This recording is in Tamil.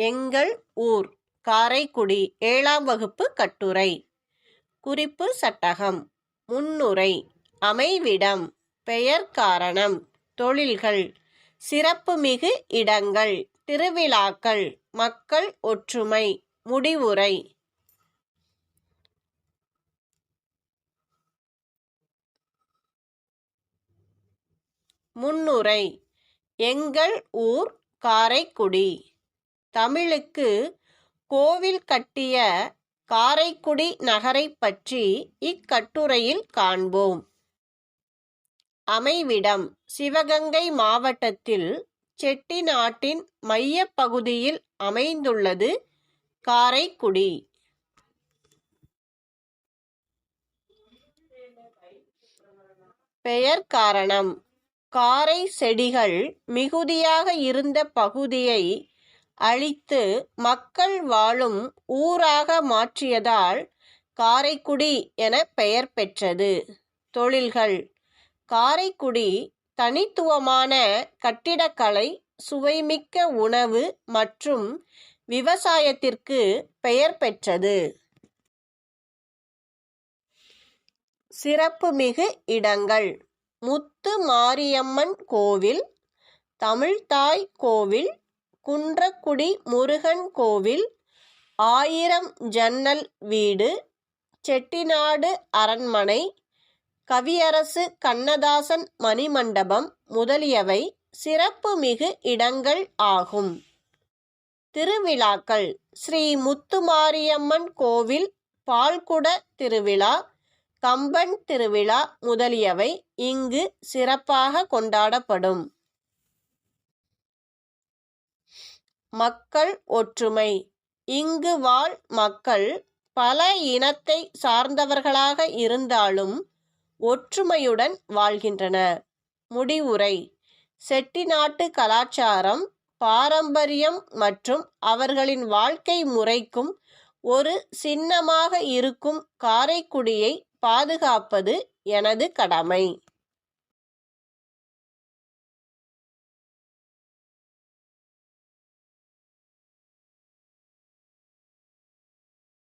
எங்கள் ஊர் காரைக்குடி ஏழாம் வகுப்பு கட்டுரை. குறிப்பு சட்டகம். முன்னுரை. அமைவிடம். பெயர் காரணம். தொழில்கள். சிறப்புமிகு இடங்கள். திருவிழாக்கள். மக்கள் ஒற்றுமை. முடிவுரை. முன்னுரை. எங்கள் ஊர் காரைக்குடி. தமிழுக்கு கோவில் கட்டிய காரைக்குடி நகரைப் பற்றி இக்கட்டுரையில் காண்போம். அமைவிடம் சிவகங்கை மாவட்டத்தில் செட்டிநாட்டின் மையப் பகுதியில் அமைந்துள்ளது காரைக்குடி. பெயர் காரணம். காரை செடிகள் மிகுதியாக இருந்த பகுதியை அழித்து மக்கள் வாழும் ஊராக மாற்றியதால் காரைக்குடி என பெயர் பெற்றது. தொழில்கள். காரைக்குடி தனித்துவமான கட்டிடக்கலை சுவைமிக்க உணவு மற்றும் விவசாயத்திற்கு பெயர் பெற்றது. சிறப்புமிகு இடங்கள். முத்து மாரியம்மன் கோவில் தமிழ்தாய் கோவில் குன்றக்குடி முருகன் கோவில் ஆயிரம் ஜன்னல் வீடு செட்டிநாடு அரண்மனை கவியரசு கண்ணதாசன் மணிமண்டபம் முதலியவை சிறப்புமிகு இடங்கள் ஆகும். திருவிழாக்கள். ஸ்ரீ முத்துமாரியம்மன் கோவில் பால்குட திருவிழா கம்பன் திருவிழா முதலியவை இங்கு சிறப்பாக கொண்டாடப்படும். மக்கள் ஒற்றுமை. இங்கு வாழ் மக்கள் பல இனத்தை சார்ந்தவர்களாக இருந்தாலும் ஒற்றுமையுடன் வாழ்கின்றனர் முடிவுரை. செட்டிநாட்டு கலாச்சாரம் பாரம்பரியம் மற்றும் அவர்களின் வாழ்க்கை முறைக்கும் ஒரு சின்னமாக இருக்கும் காரைக்குடியை பாதுகாப்பது எனது கடமை.